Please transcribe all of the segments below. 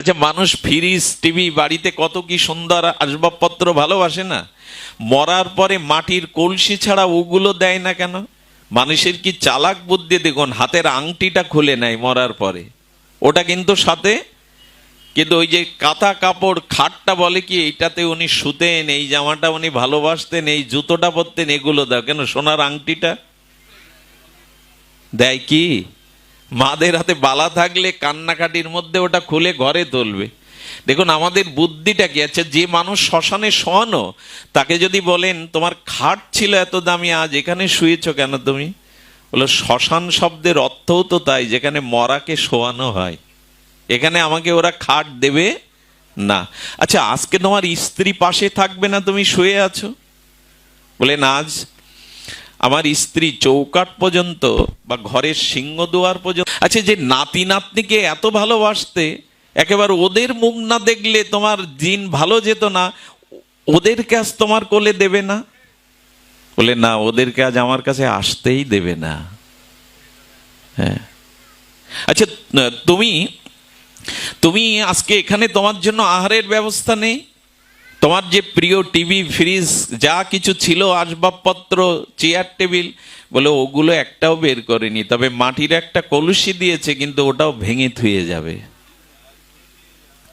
আচ্ছা মানুষ fridge TV বাড়িতে কত কি সুন্দর আসবাবপত্র ভালোবাসে না? মরার পরে মাটির কলসি ছাড়া ওগুলো দেয় না কেন? মানুষের কি চালাক বুদ্ধি? দেখুন, হাতের আংটিটা খুলে নেয় মরার পরে। ওটা কিন্তু সাথে, কিন্তু ওই যে কাঁথা কাপড় খাটটা বলে কি, এইটাতে উনি শুতেন এই জামাটা উনি ভালোবাসতেন, এই জুতোটা পরতেন, এগুলো দাও কেন, সোনার আংটিটা দেয় কি? মাদের হাতে বালা থাকলে কান্নাকাটির মধ্যে ওটা খুলে ঘরে তুলবে। দেখুন, আমাদের বুদ্ধিটা কি? আছে যে মানুষ শ্মশানে শোয়ানো, তাকে যদি বলেন, তোমার খাট ছিল এত দামি, আজ এখানে শুয়েছ কেন তুমি? বলো, শ্মশান শব্দের অর্থও তো তাই, যেখানে মরাকে শোয়ানো হয়। এখানে আমাকে ওরা খাট দেবে না। আচ্ছা আজকে তোমার স্ত্রী পাশে থাকবে না, তুমি শুয়ে আছো? বলেন, আজ আমার স্ত্রী চৌকাট পর্যন্ত বা ঘরের সিংহদুয়ার পর্যন্ত। আচ্ছা যে নাতি নাতনিকে এত ভালোবাসতে, একেবারে ওদের মুখ না দেখলে তোমার দিন ভালো যেত না ওদের কাজ তোমার কোলে দেবে না? বলে, না ওদের কাজ আমার কাছে আসতেই দেবে না। হ্যাঁ। আচ্ছা তুমি তুমি আজকে এখানে তোমার জন্য আহারের ব্যবস্থা নেই? তোমার যে প্রিয় টিভি, ফ্রিজ, যা কিছু ছিল, আসবাবপত্র, চেয়ার, টেবিল, বলে ওগুলো একটাও বের করেনি। তবে মাটির একটা কলসি দিয়েছে, কিন্তু ওটাও ভেঙে থুয়ে যাবে।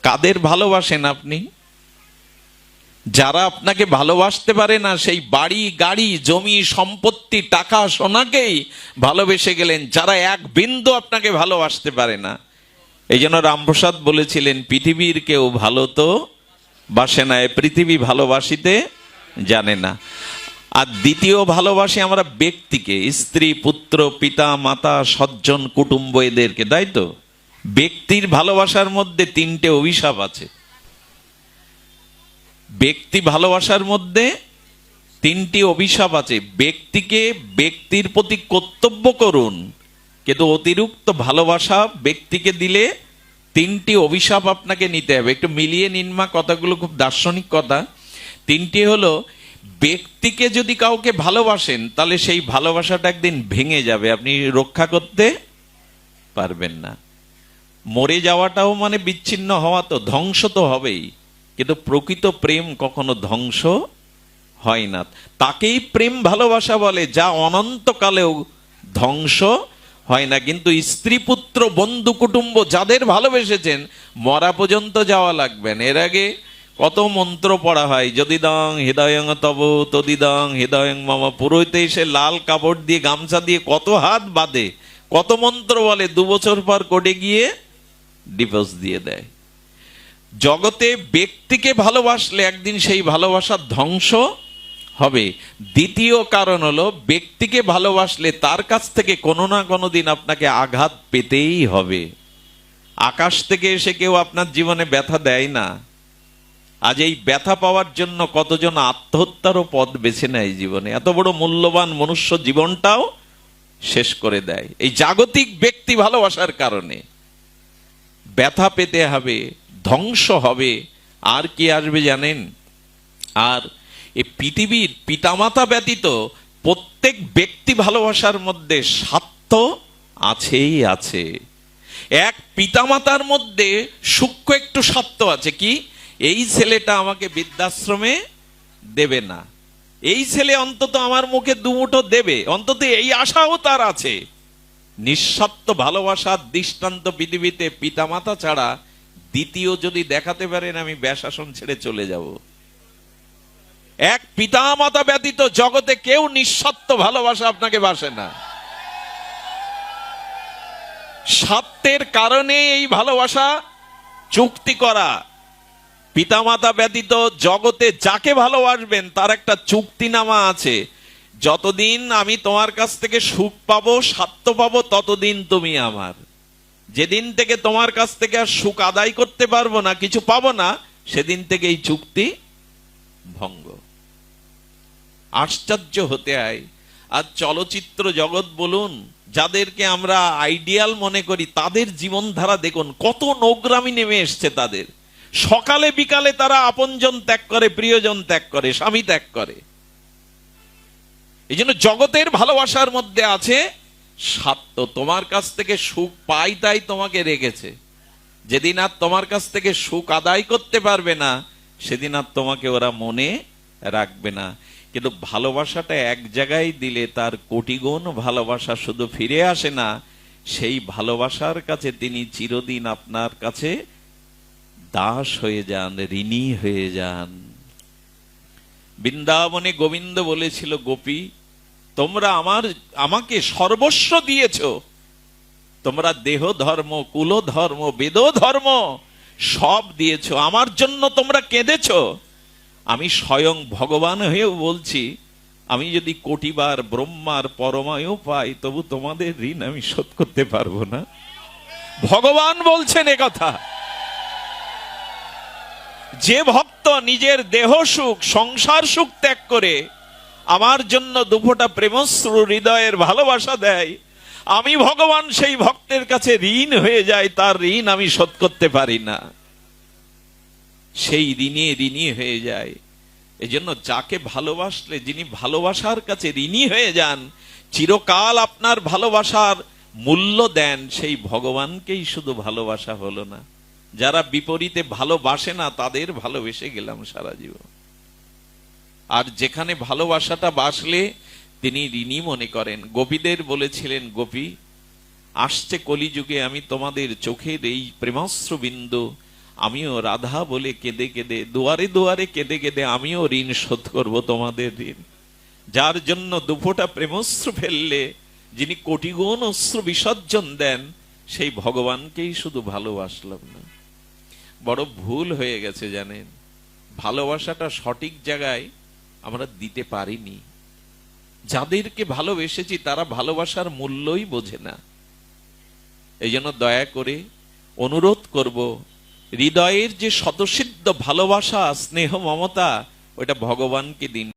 কাদের ভালোবাসেন আপনি? যারা আপনাকে ভালোবাসতে পারে না, সেই বাড়ি, গাড়ি, জমি, সম্পত্তি, টাকা, সোনাকেই ভালোবেসে গেলেন। যারা এক বিন্দু আপনাকে ভালোবাসতে পারে না। এই জন্য রামপ্রসাদ বলেছিলেন, পৃথিবীর কেউ ভালো তো বাসে না এ পৃথিবী ভালোবাসিতে জানে না। আর দ্বিতীয় ভালোবাসি আমরা ব্যক্তিকে, স্ত্রী, পুত্র, পিতা, মাতা, সজ্জন, কুটুম্ব এদেরকে, তাই তো? ব্যক্তির ভালোবাসার মধ্যে তিনটে অভিশাপ আছে। ব্যক্তি ভালোবাসার মধ্যে তিনটি অভিশাপ আছে। ব্যক্তিকে ব্যক্তির প্রতি কর্তব্য করুন, কিন্তু অতিরিক্ত ভালোবাসা ব্যক্তিকে দিলে তিনটি অভিশাপ আপনাকে নিতে হবে। একটু মিলিয়ে নিনমা কথাগুলো খুব দার্শনিক কথা। তিনটি হলো, ব্যক্তিকে যদি কাউকে ভালোবাসেন, তাহলে সেই ভালোবাসাটা একদিন ভেঙে যাবে। আপনি রক্ষা করতে পারবেন না। মরে যাওয়াটাও মানে বিচ্ছিন্ন হওয়া তো, ধ্বংস তো হবেই। কিন্তু প্রকৃত প্রেম কখনো ধ্বংস হয় না। তাকেই প্রেম ভালোবাসা বলে, যা অনন্তকালেও ধ্বংস হয় না, কিন্তু স্ত্রী পুত্র বন্ধু, কুটুম্ব যাদের ভালোবেসেছেন, মরা পর্যন্ত যাওয়া লাগবে না। এর আগে কত মন্ত্র পড়া হয় যদি দং হৃদয়ং তব, তদিদং হৃদয়ং মামা। পুরোহিতে এসে লাল কাপড় দিয়ে, গামছা দিয়ে কত হাত বাঁধে, কত মন্ত্র বলে, দু বছর পর কোটে গিয়ে ডিভোর্স দিয়ে দেয়। জগতে ব্যক্তিকে ভালোবাসলে একদিন সেই ভালোবাসার ধ্বংস হবে। দ্বিতীয় কারণ হলো, ব্যক্তিকে ভালোবাসলে তার কাছ থেকে কোনো না কোনো দিন আপনাকে আঘাত পেতেই হবে। আকাশ থেকে এসে কেউ আপনার জীবনে ব্যথা দেয় না। আজ এই ব্যথা পাওয়ার জন্য কতজন আত্মহত্যারও পথ বেছে নেয় জীবনে। এত বড় মূল্যবান মনুষ্য জীবনটাও শেষ করে দেয়। এই জাগতিক ব্যক্তি ভালোবাসার কারণে। ব্যথা পেতে হবে, ধ্বংস হবে। আর কি আসবে জানেন? আর এই পৃথিবীর পিতামাতা ব্যতীত প্রত্যেক ব্যক্তি ভালোবাসার মধ্যে স্বার্থ আছেই আছে। এক পিতামাতার মধ্যে সূক্ষ্ম একটু স্বার্থ আছে কি? এই ছেলেটা আমাকে বৃদ্ধাশ্রমে দেবে না। এই ছেলে অন্তত আমার মুখে দুমুঠো দেবে। অন্তত এই আশাও তার আছে। নিঃস্বার্থ ভালোবাসার দৃষ্টান্ত পৃথিবীতে পিতামাতা ছাড়া দ্বিতীয় যদি দেখাতে পারেন আমি ব্যাসাসন ছেড়ে চলে যাব। এক পিতামাতা ব্যতীত জগতে কেউ নিঃস্বার্থ ভালোবাসা আপনাকে বাসে না। স্বার্থের কারণে এই ভালোবাসা চুক্তি করা। পিতামাতা ব্যতীত জগতে যাকে ভালোবাসবেন, তার একটা চুক্তিনামা আছে। যতদিন আমি তোমার কাছ থেকে সুখ পাবো, স্বার্থ পাবো, ততদিন তুমি আমার। যেদিন থেকে তোমার কাছ থেকে আর সুখ আদায় করতে পারব না, কিছু পাবো না, সেদিন থেকে এই চুক্তি ভঙ্গ। আশ্চর্য হতে হয়। আর চলচ্চিত্র জগৎ বলুন, যাদেরকে আমরা আইডিয়াল মনে করি, তাদের জীবনধারা দেখুন, কত নোগ্রামি নেমে এসছে তাদের। সকালে বিকালে তারা আপনজন ত্যাগ করে, প্রিয়জন ত্যাগ করে, স্বামী ত্যাগ করে। এই জন্য জগতের ভালোবাসার মধ্যে আছে স্বার্থ। তোমার কাছ থেকে সুখ পাই তাই তোমাকে রেখেছে। যেদিন আর তোমার কাছ থেকে সুখ আদায় করতে পারবে না, সেদিন আর তোমাকে ওরা মনে রাখবে না। কিন্তু ভালোবাসাটা এক জায়গায় দিলে তার কোটিগুণ ভালোবাসা শুধু ফিরে আসে না, সেই ভালোবাসার কাছে তিনি চিরদিন আপনার কাছে দাস হয়ে যান, ঋণী হয়ে যান। বৃন্দাবনে গোবিন্দ বলেছিল, গোপী, তোমরা আমার, আমাকে সর্বস্ব দিয়েছ। তোমরা দেহ ধর্ম কুল ধর্ম বেদ ধর্ম সব দিয়েছ। আমার জন্য তোমরা কেঁদেছ। আমি স্বয়ং ভগবান হয়েও বলছি, আমি যদি কোটিবার ব্রহ্মার পরমায়ও পাই, তবু তোমাদের ঋণ আমি শোধ করতে পারব না। ভগবান বলছেন কথা। যে ভক্ত নিজের দেহ সুখ, সংসার সুখ ত্যাগ করে আমার জন্য দুফোটা প্রেমশ্রু হৃদয়ের ভালোবাসা দেয়, আমি ভগবান সেই ভক্তের কাছে ঋণ হয়ে যায়, তার ঋণ আমি শোধ করতে পারি না। সেই ঋণে ঋণী হয়ে যায়। এজন্য যাকে ভালোবাসলে, যিনি ভালোবাসার কাছে ঋণী হয়ে যান, চিরকাল আপনার ভালোবাসার মূল্য দেন। সেই ভগবানকেই শুধু ভালোবাসা হলো না। যারা বিপরীতে ভালোবাসে না, তাদের ভালোবেসে গেলাম সারা জীবন। আর যেখানে ভালোবাসাটা বাসলে, তিনি ঋণী মনে করেন। গোপীদের বলেছিলেন, গোপী, আসছে কলিযুগে, আমি তোমাদের চোখের এই প্রেমাস্ত্র বিন্দু আমিও রাধা বলে কেঁদে কেঁদে, দুয়ারে দুয়ারে কেঁদে কেঁদে আমিও ঋণ শোধ করব তোমাদের ঋণ। যার জন্য দুফোটা প্রেমস্ত্র ফেললে, যিনি কোটিগুণ অস্ত্র বিসর্জন দেন, সেই ভগবানকেই শুধু ভালোবাসলাম না। বড় ভুল হয়ে গেছে জানেন, ভালোবাসাটা সঠিক জায়গায় আমরা দিতে পারিনি। যাদেরকে ভালোবেসেছি তারা ভালোবাসার মূল্যই বোঝে না। এই জন্য দয়া করে অনুরোধ করব হৃদয়ের যে শতসিদ্ধ ভালোবাসা স্নেহ মমতা ওটা ভগবানকে দিন।